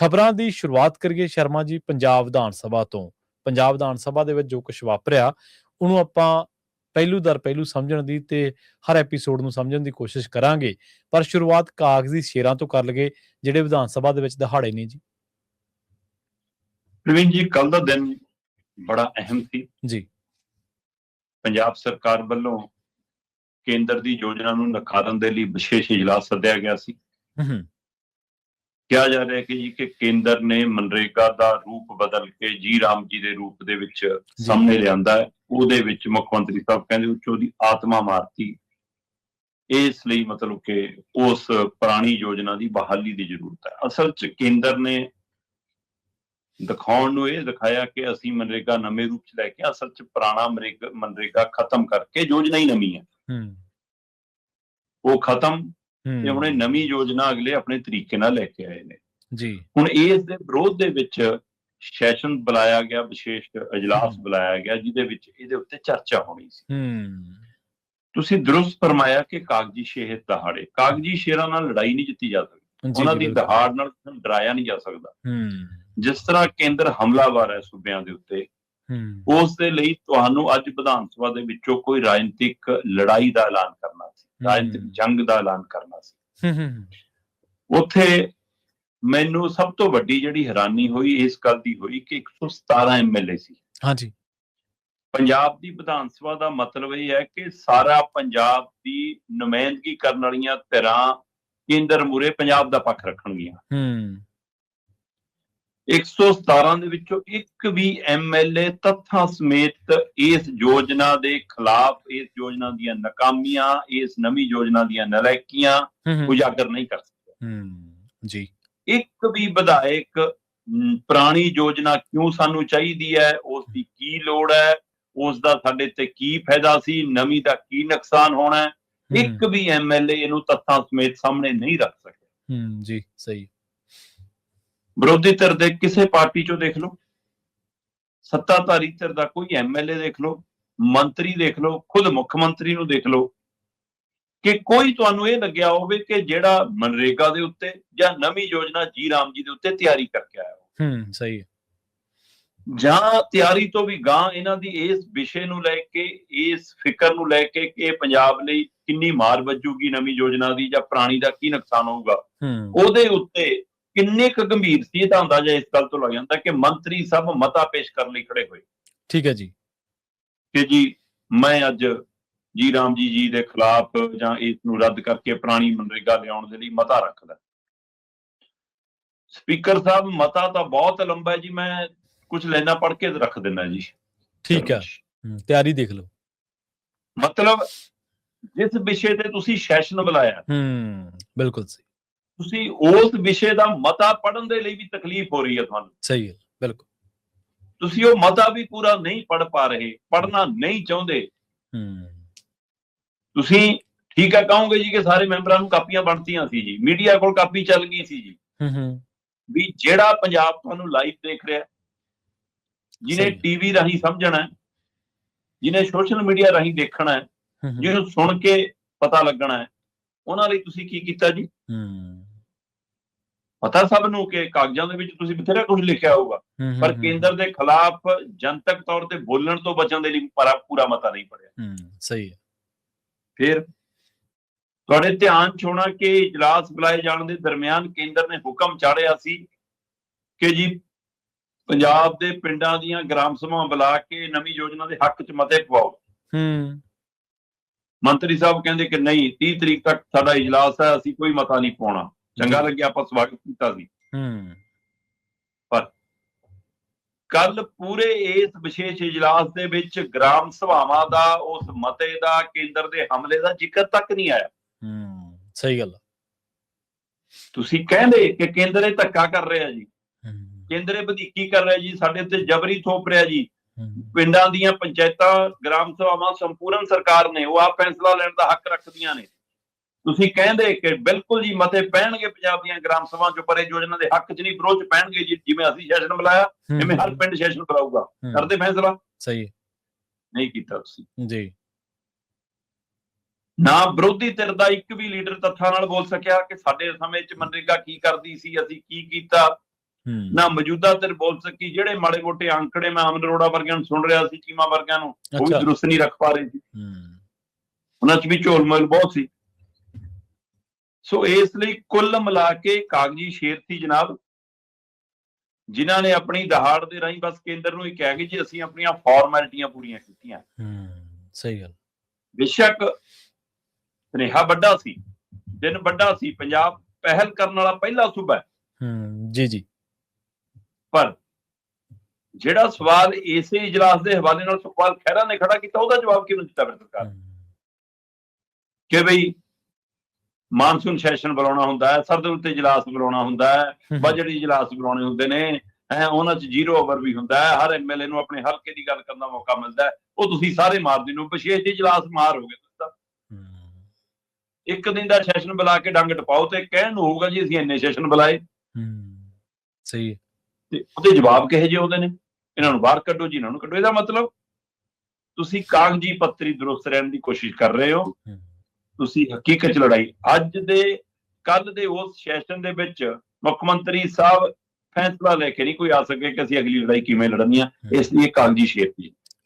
ਖਬਰਾਂ ਦੀ ਸ਼ੁਰੂਆਤ ਕਰੀਏ ਸ਼ਰਮਾ ਜੀ ਪੰਜਾਬ ਵਿਧਾਨ ਸਭਾ ਤੋਂ। ਪੰਜਾਬ ਵਿਧਾਨ ਸਭਾ ਦੇ ਵਿੱਚ ਜੋ ਕੁਝ ਵਾਪਰਿਆ ਉਹਨੂੰ ਆਪਾਂ ਪਹਿਲੂ ਦਰ ਪਹਿਲੂ ਸਮਝਣ ਦੀ ਤੇ ਹਰ ਐਪੀਸੋਡ ਨੂੰ ਸਮਝਣ ਦੀ ਕੋਸ਼ਿਸ਼ ਕਰਾਂਗੇ। ਪਰ ਸ਼ੁਰੂਆਤ ਕਾਗਜ਼ੀ ਸ਼ੇਰਾਂ ਤੋਂ ਕਰ ਲਗੇ ਜਿਹੜੇ ਵਿਧਾਨ ਸਭਾ ਦੇ ਵਿੱਚ ਦਹਾੜੇ ਨੇ ਜੀ। ਪ੍ਰਵੀਨ ਜੀ ਕੱਲ ਦਾ ਦਿਨ ਬੜਾ ਅਹਿਮ ਸੀ। ਜੀ। ਪੰਜਾਬ ਸਰਕਾਰ ਵੱਲੋਂ ਕੇਂਦਰ ਦੀ ਯੋਜਨਾ ਨੂੰ ਨਕਾਰਨ ਦੇ ਲਈ ਵਿਸ਼ੇਸ਼ ਇਜਲਾਸ ਸੱਦਿਆ ਗਿਆ ਸੀ। ਹੂੰ ਹੂੰ। ਕਿਹਾ ਜਾ ਰਿਹਾ ਕਿ ਜੀ ਕਿ ਕੇਂਦਰ ਨੇ ਮਨਰੇਗਾ ਦਾ ਰੂਪ ਬਦਲ ਕੇ ਜੀ ਰਾਮ ਜੀ ਦੇ ਰੂਪ ਦੇ ਵਿੱਚ ਸਾਹਮਣੇ ਲਿਆਂਦਾ ਹੈ। ਉਹਦੇ ਵਿੱਚ ਮੁੱਖ ਮੰਤਰੀ ਸਾਹਿਬ ਕਹਿੰਦੇ ਉੱਚੋ ਦੀ ਆਤਮਾ ਮਾਰਤੀ। ਇਸ ਲਈ ਮਤਲਬ ਕਿ ਉਸ ਪੁਰਾਣੀ ਯੋਜਨਾ ਦੀ ਬਹਾਲੀ ਦੀ ਜ਼ਰੂਰਤ ਹੈ। ਅਸਲ 'ਚ ਕੇਂਦਰ ਨੇ ਦਿਖਾਉਣ ਨੂੰ ਇਹ ਦਿਖਾਇਆ ਕਿ ਅਸੀਂ ਮਨਰੇਗਾ ਨਵੇਂ ਰੂਪ 'ਚ ਲੈ ਕੇ ਅਸਲ 'ਚ ਪੁਰਾਣਾ ਮਨਰੇਗਾ ਖਤਮ ਕਰਕੇ ਯੋਜਨਾ ਹੀ ਨਵੀਂ ਹੈ। ਹੂੰ। ਉਹ ਖਤਮ ਤੇ ਹੁਣ ਇਹ ਨਵੀਂ ਯੋਜਨਾ ਅਗਲੇ ਆਪਣੇ ਤਰੀਕੇ ਨਾਲ ਲੈ ਕੇ ਆਏ ਨੇ। ਜੀ। ਹੁਣ ਇਸ ਦੇ ਵਿਰੋਧ ਦੇ ਵਿੱਚ ਸੈਸ਼ਨ ਬੁਲਾਇਆ ਗਿਆ ਵਿਸ਼ੇਸ਼ ਹਮ। ਬੁਲਾਇਆ ਗਿਆ ਜਿਹਦੇ ਵਿੱਚ ਇਹਦੇ ਉੱਤੇ ਚਰਚਾ ਹੋਣੀ ਸੀ। ਹੂੰ। ਤੁਸੀਂ ਦਰੁਸਤ ਫਰਮਾਇਆ ਕਿ ਕਾਗਜ਼ੀ ਸ਼ੇਰ ਦਹਾੜੇ ਕਾਗਜ਼ੀ ਸ਼ੇਰਾਂ ਨਾਲ ਲੜਾਈ ਨਹੀਂ ਜਿੱਤੀ ਜਾ ਸਕਦੀ। ਉਹਨਾਂ ਦੀ। ਦਹਾੜ ਨਾਲ ਕਿਸੇ ਨੂੰ ਡਰਾਇਆ ਨਹੀਂ ਜਾ ਸਕਦਾ। ਹੂੰ। ਜਿਸ ਤਰ੍ਹਾਂ ਕੇਂਦਰ ਹਮਲਾਵਰ ਹੈ ਸੂਬਿਆਂ ਦੇ ਉੱਤੇ ਹੂੰ। ਉਸ ਦੇ ਲਈ ਤੁਹਾਨੂੰ ਅੱਜ ਵਿਧਾਨ ਸਭਾ ਦੇ ਵਿੱਚੋਂ ਕੋਈ ਰਾਜਨੀਤਿਕ ਲੜਾਈ ਦਾ ਐਲਾਨ ਕਰਨਾ ਰਾਜਨੀਤਿਕ। ਜੰਗ ਦਾ ਐਲਾਨ ਕਰਨਾ ਸੀ। ਉੱਥੇ ਮੈਨੂੰ ਸਭ ਤੋਂ ਵੱਡੀ ਜਿਹੜੀ ਹੈਰਾਨੀ ਹੋਈ ਇਸ ਗੱਲ ਦੀ ਹੋਈ ਕਿ 117 ਐਮਐਲਏ ਸੀ। ਹਾਂਜੀ। ਪੰਜਾਬ ਦੀ ਵਿਧਾਨ ਸਭਾ ਦਾ ਮਤਲਬ ਇਹ ਹੈ ਕਿ ਸਾਰਾ ਪੰਜਾਬ ਦੀ ਨੁਮਾਇੰਦਗੀ ਕਰਨ ਵਾਲੀਆਂ ਧਿਰਾਂ ਕੇਂਦਰ ਮੂਰੇ ਪੰਜਾਬ ਦਾ ਪੱਖ ਰੱਖਣਗੀਆਂ। ਹੂੰ। 117 ਦੇ ਵਿੱਚੋਂ ਇੱਕ ਵੀ ਐਮਐਲਏ ਤੱਥਾਂ ਸਮੇਤ ਇਸ ਯੋਜਨਾ ਦੇ ਖਿਲਾਫ ਇਸ ਯੋਜਨਾ ਦੀਆਂ ਨਾਕਾਮੀਆਂ ਇਸ ਨਵੀਂ ਯੋਜਨਾ ਦੀਆਂ ਨਲਾਇਕੀਆਂ ਉਜਾਗਰ ਨਹੀਂ ਕਰ ਸਕਦੇ। ਹੂੰ ਜੀ। ਇੱਕ ਵੀ ਵਿਧਾਇਕ ਪੁਰਾਣੀ ਯੋਜਨਾ ਕਿਉਂ ਸਾਨੂੰ ਚਾਹੀਦੀ ਹੈ? ਉਸ ਦੀ ਕੀ ਲੋੜ ਹੈ? ਉਸ ਦਾ ਸਾਡੇ ਤੇ ਕੀ ਫਾਇਦਾ ਸੀ? ਨਵੀਂ ਦਾ ਕੀ ਨੁਕਸਾਨ ਹੋਣਾ ਇੱਕ ਵੀ ਐਮਐਲਏ ਇਹਨੂੰ ਤੱਥਾਂ ਸਮੇਤ ਸਾਹਮਣੇ ਨਹੀਂ ਰੱਖ ਸਕਿਆ ਹੂੰ ਜੀ ਸਹੀ। ਵਿਰੋਧੀ ਧਿਰ ਦੇ ਕਿਸੇ ਪਾਰਟੀ ਚੋਂ ਦੇਖ ਲਓ। ਸੱਤਾਧਾਰੀ ਧਿਰ ਦਾ ਕੋਈ ਐਮਐਲਏ ਦੇਖ ਲਓ ਮੰਤਰੀ ਦੇਖ ਲਓ ਖੁਦ ਮੁੱਖ ਮੰਤਰੀ ਨੂੰ ਦੇਖ ਲਓ ਕਿ ਕੋਈ ਤੁਹਾਨੂੰ ਇਹ ਲੱਗਿਆ ਹੋਵੇ ਕਿ ਜਿਹੜਾ ਮਨਰੇਗਾ ਦੇ ਉੱਤੇ ਜਾਂ ਨਵੀਂ ਯੋਜਨਾ ਜੀ ਰਾਮ ਜੀ ਦੇ ਉੱਤੇ ਤਿਆਰੀ ਕਰਕੇ ਆਇਆ ਹੋਵੇ। ਹੂੰ ਸਹੀ ਹੈ। ਜਾਂ ਤਿਆਰੀ ਤੋਂ ਵੀ ਗਾਂ ਇਹਨਾਂ ਦੀ ਇਸ ਵਿਸ਼ੇ ਨੂੰ ਲੈ ਕੇ ਇਸ ਫਿਕਰ ਨੂੰ ਲੈ ਕੇ ਕਿ ਇਹ ਪੰਜਾਬ ਲਈ ਕਿੰਨੀ ਮਾਰ ਵੱਜੂਗੀ ਨਵੀਂ ਯੋਜਨਾ ਦੀ ਜਾਂ ਪੁਰਾਣੀ ਦਾ ਕੀ ਨੁਕਸਾਨ ਹੋਊਗਾ। ਹੂੰ। ਉਹਦੇ ਉੱਤੇ ਕਿੰਨੇ ਕੁ ਗੰਭੀਰ ਸੀ ਇਹਦਾ ਅੰਦਾਜ਼ਾ ਇਸ ਗੱਲ ਤੋਂ ਲੱਗ ਜਾਂਦਾ ਕਿ ਮੰਤਰੀ ਸਭ ਮਤਾ ਪੇਸ਼ ਕਰਨ ਲਈ ਖੜੇ ਹੋਏ। ਠੀਕ ਹੈ ਜੀ। ਕਿ ਜੀ ਮੈਂ ਅੱਜ ਜੀ ਰਾਮ ਜੀ ਜੀ ਦੇ ਖਿਲਾਫ ਜਾਂ ਇਸ ਨੂੰ ਰੱਦ ਕਰਕੇ ਪੁਰਾਣੀ ਮਨਰੇਗਾ ਲਿਆਉਣ ਦੇ ਲਈ ਮਤਾ ਰੱਖਦਾ। ਸਪੀਕਰ ਸਾਹਿਬ ਮਤਾ ਤਾਂ ਬਹੁਤ ਲੰਬਾ ਹੈ ਜੀ ਮੈਂ ਕੁਝ ਲੈਣਾ ਪੜ੍ਹ ਕੇ ਰੱਖ ਦਿੰਦਾ ਜੀ। ਠੀਕ ਹੈ। ਹੂੰ, ਤਿਆਰੀ ਦੇਖ ਲਓ। ਮਤਲਬ ਜਿਸ ਵਿਸ਼ੇ ਤੇ ਤੁਸੀਂ ਸੈਸ਼ਨ ਬੁਲਾਇਆ ਹੂੰ ਬਿਲਕੁਲ ਸਹੀ। ਤੁਸੀਂ ਉਸ ਵਿਸ਼ੇ ਦਾ ਮਤਾ ਪੜ੍ਹਨ ਦੇ ਲਈ ਵੀ ਤਕਲੀਫ ਹੋ ਰਹੀ ਹੈ ਤੁਹਾਨੂੰ। ਸਹੀ ਹੈ ਬਿਲਕੁਲ। ਤੁਸੀਂ ਉਹ ਮਤਾ ਵੀ ਪੂਰਾ ਨਹੀਂ ਪੜ੍ਹ ਪਾ ਰਹੇ ਪੜ੍ਹਨਾ ਨਹੀਂ ਚਾਹੁੰਦੇ। ਹੂੰ। ਤੁਸੀਂ ਠੀਕ ਹੈ ਕਹੋਗੇ ਜੀ ਕਿ ਸਾਰੇ ਮੈਂਬਰਾਂ ਨੂੰ ਕਾਪੀਆਂ ਬਣਤੀਆਂ ਸੀ ਜੀ। ਮੀਡੀਆ ਕੋਲ ਕਾਪੀ ਚੱਲ ਗਈ ਸੀ ਜੀ। ਹੂੰ ਹੂੰ। ਵੀ ਜਿਹੜਾ ਪੰਜਾਬ ਤੁਹਾਨੂੰ ਲਾਈਵ ਦੇਖ ਰਿਹਾ ਜਿਹਨੇ। ਟੀਵੀ ਰਾਹੀਂ ਸਮਝਣਾ ਜਿਹਨੇ ਸੋਸ਼ਲ ਮੀਡੀਆ ਰਾਹੀਂ ਦੇਖਣਾ ਹੈ। ਜਿਹਨੂੰ ਸੁਣ ਕੇ ਪਤਾ ਲੱਗਣਾ ਹੈ ਉਹਨਾਂ ਲਈ ਤੁਸੀਂ ਕੀ ਕੀਤਾ ਜੀ? ਹੂੰ। ਪਤਾ ਸਭ ਨੂੰ ਕਿ ਕਾਗਜ਼ਾਂ ਦੇ ਵਿੱਚ ਤੁਸੀਂ ਬਥੇਰਾ ਕੁਝ ਲਿਖਿਆ ਹੋਊਗਾ ਪਰ ਕੇਂਦਰ ਦੇ ਖਿਲਾਫ ਜਨਤਕ ਤੌਰ ਤੇ ਬੋਲਣ ਤੋਂ ਬਚਣ ਦੇ ਲਈ ਪਰਾ ਪੂਰਾ ਮਤਾ ਨਹੀਂ ਪੜਿਆ ਹੂੰ ਸਹੀ ਹੈ। ਫਿਰ ਤੁਹਾਡੇ ਧਿਆਨ ਹੋਣਾ ਕਿ ਇਜਲਾਸ ਬੁਲਾਏ ਜਾਣ ਦੇ ਦਰਮਿਆਨ ਕੇਂਦਰ ਨੇ ਹੁਕਮ ਚਾੜਿਆ ਸੀ ਕਿ ਜੀ ਪੰਜਾਬ ਦੇ ਪਿੰਡਾਂ ਦੀਆਂ ਗ੍ਰਾਮ ਸਭਾਵਾਂ ਬੁਲਾ ਕੇ ਨਵੀਂ ਯੋਜਨਾ ਦੇ ਹੱਕ 'ਚ ਮਤੇ ਪਵਾਓ। ਹੂੰ। ਮੰਤਰੀ ਸਾਹਿਬ ਕਹਿੰਦੇ ਕਿ ਨਹੀਂ 30 ਤਰੀਕ ਤੱਕ ਸਾਡਾ ਇਜਲਾਸ ਹੈ ਅਸੀਂ ਕੋਈ ਮਤਾ ਨਹੀਂ ਪਾਉਣਾ। ਚੰਗਾ ਲੱਗਿਆ ਆਪਾਂ ਸਵਾਗਤ ਕੀਤਾ ਸੀ। ਹੂੰ। ਕੱਲ ਪੂਰੇ ਇਸ ਵਿਸ਼ੇਸ਼ ਇਜਲਾਸ ਦੇ ਵਿੱਚ ਗ੍ਰਾਮ ਸਭਾਵਾਂ ਦਾ ਉਸ ਮਤੇ ਦਾ ਕੇਂਦਰ ਦੇ ਹਮਲੇ ਦਾ ਜ਼ਿਕਰ ਤੱਕ ਨਹੀਂ ਆਇਆ। ਹੂੰ ਸਹੀ ਗੱਲ। ਤੁਸੀਂ ਕਹਿੰਦੇ ਕਿ ਕੇਂਦਰ ਇਹ ਧੱਕਾ ਕਰ ਰਿਹਾ ਜੀ। ਕੇਂਦਰ ਇਹ ਵਧੀਕੀ ਕਰ ਰਿਹਾ ਜੀ ਸਾਡੇ ਉੱਤੇ ਜਬਰੀ ਥੋਪ ਰਿਹਾ ਜੀ। ਪਿੰਡਾਂ ਦੀਆਂ ਪੰਚਾਇਤਾਂ ਗ੍ਰਾਮ ਸਭਾਵਾਂ ਸੰਪੂਰਨ ਸਰਕਾਰ ਨੇ ਉਹ ਆਪ ਫੈਸਲਾ ਲੈਣ ਦਾ ਹੱਕ ਰੱਖਦੀਆਂ ਨੇ। ਤੁਸੀਂ ਕਹਿੰਦੇ ਕਿ ਬਿਲਕੁਲ ਜੀ ਮਤੇ ਪੈਣਗੇ ਪੰਜਾਬ ਦੀਆਂ ਗ੍ਰਾਮ ਸਭਾਵਾਂ ਚੋਂ ਪਰੇ ਯੋਜਨਾ ਦੇ ਹੱਕ 'ਚ ਨਹੀਂ ਵਿਰੋਧ 'ਚ ਪੈਣਗੇ ਜੀ ਜਿਵੇਂ ਅਸੀਂ ਸੈਸ਼ਨ ਬੁਲਾਇਆ ਜਿਵੇਂ ਹਰ ਪਿੰਡ ਸੈਸ਼ਨ ਬੁਲਾਊਗਾ। ਕਰਦੇ ਫੈਸਲਾ? ਸਹੀ। ਨਹੀਂ ਕੀਤਾ ਤੁਸੀਂ। ਜੀ। ਨਾ ਵਿਰੋਧੀ ਧਿਰ ਦਾ ਇੱਕ ਵੀ ਲੀਡਰ ਤੱਥਾਂ ਨਾਲ ਬੋਲ ਸਕਿਆ ਕਿ ਸਾਡੇ ਸਮੇਂ 'ਚ ਮਨਰੇਗਾ ਕੀ ਕਰਦੀ ਸੀ ਅਸੀਂ ਕੀ ਕੀਤਾ। ਨਾ ਮੌਜੂਦਾ ਤੇ ਬੋਲ ਸਕੀ ਜਿਹੜੇ ਮਾੜੇ ਮੋਟੇ ਅੰਕੜੇ ਮੈਂ ਅਮਨ ਅਰੋੜਾ ਵਰਗਿਆਂ ਨੂੰ ਸੁਣ ਰਿਹਾ ਸੀ ਚੀਮਾ ਵਰਗਿਆਂ ਨੂੰ ਉਹ ਵੀ ਦਰੁਸਤ ਨਹੀਂ ਰੱਖ ਪਾ ਰਹੇ ਸੀ। ਉਹਨਾਂ 'ਚ ਵੀ ਝੋਲਮਲ ਬਹੁਤ ਸੀ। ਸੋ ਇਸ ਲਈ ਕੁੱਲ ਮਿਲਾ ਕੇ ਕਾਗਜ਼ੀ ਸ਼ੇਰ ਸੀ ਜਨਾਬ। ਜਿਨ੍ਹਾਂ ਨੇ ਆਪਣੀ ਦਹਾੜ ਦੇ ਰਾਹੀਂ ਬਸ ਕੇਂਦਰ ਨੂੰ ਹੀ ਕਹਿ ਗਏ ਜੀ ਅਸੀਂ ਆਪਣੀਆਂ ਫਾਰਮੈਲਿਟੀਆਂ ਪੂਰੀਆਂ ਕੀਤੀਆਂ। ਹੂੰ ਸਹੀ ਗੱਲ। ਬੇਸ਼ੱਕ ਸੁਨੇਹਾ ਵੱਡਾ ਸੀ ਦਿਨ ਵੱਡਾ ਸੀ ਪੰਜਾਬ ਪਹਿਲ ਕਰਨ ਵਾਲਾ ਪਹਿਲਾ ਸੂਬਾ ਹੈ। ਹੂੰ ਜੀ ਜੀ। ਪਰ ਜਿਹੜਾ ਸਵਾਲ ਇਸੇ ਇਜਲਾਸ ਦੇ ਹਵਾਲੇ ਨਾਲ ਸੁਖਪਾਲ ਖਹਿਰਾ ਨੇ ਖੜਾ ਕੀਤਾ ਉਹਦਾ ਜਵਾਬ ਕਿਉਂ ਨਹੀਂ ਦਿੱਤਾ ਫਿਰ ਸਰਕਾਰ ਕਿ ਬਈ ਮਾਨਸੂਨ ਸੈਸ਼ਨ ਬੁਲਾਉਣਾ ਹੁੰਦਾ ਹੈ ਸਰਦ ਉੱਤੇ ਇਜਲਾਸ ਬੁਲਾਉਣਾ ਹੁੰਦਾ ਹੈ ਬਜਟ ਇਜਲਾਸ ਬੁਲਾਉਣੇ ਹੁੰਦੇ ਨੇ ਹੈ ਉਹਨਾਂ 'ਚ ਜ਼ੀਰੋ ਓਵਰ ਵੀ ਹੁੰਦਾ ਹੈ ਹਰ ਐਮਐਲਏ ਨੂੰ ਆਪਣੇ ਹਲਕੇ ਦੀ ਗੱਲ ਕਰਨ ਦਾ ਮੌਕਾ ਮਿਲਦਾ ਹੈ ਉਹ ਤੁਸੀਂ ਸਾਰੇ ਮਾਰ ਹੋ ਵਿਸ਼ੇਸ਼ ਇਜਲਾਸ ਮਾਰ ਹੋਗੇ ਤੁਸੀਂ ਤਾਂ। ਇੱਕ ਦਿਨ ਦਾ ਸੈਸ਼ਨ ਬੁਲਾ ਕੇ ਡੰਗ ਟਪਾਓ ਤੇ ਕਹਿਣ ਨੂੰ ਹੋਊਗਾ ਜੀ ਅਸੀਂ ਇੰਨੇ ਸੈਸ਼ਨ ਬੁਲਾਏ। ਸਹੀ ਤੇ ਉਹਦੇ ਜਵਾਬ ਕਿਹੋ ਜਿਹੇ ਉਹਦੇ ਨੇ? ਇਹਨਾਂ ਨੂੰ ਬਾਹਰ ਕੱਢੋ ਜੀ ਇਹਨਾਂ ਨੂੰ ਕੱਢੋ। ਇਹਦਾ ਮਤਲਬ ਤੁਸੀਂ ਕਾਗਜ਼ੀ ਪੱਤਰੀ ਦਰੁਸਤ ਰਹਿਣ ਦੀ ਕੋਸ਼ਿਸ਼ ਕਰ ਰਹੇ ਹੂੰ, ਤੁਸੀਂ ਹਕੀਕਤ 'ਚ ਲੜਾਈ। ਅੱਜ ਦੇ ਕੱਲ ਦੇ ਉਸ ਸੈਸ਼ਨ ਦੇ ਵਿੱਚ ਮੁੱਖ ਮੰਤਰੀ ਸਾਹਿਬ ਫੈਸਲਾ ਲੈ ਕੇ ਨਹੀਂ ਕੋਈ ਆ ਸਕੇ ਕਿ ਅਸੀਂ ਅਗਲੀ ਲੜਾਈ ਕਿਵੇਂ ਲੜਨੀ ਆ। ਇਸ ਲਈ ਕਾਗਜ਼ੀ ਸ਼ੇਰ ਦੀ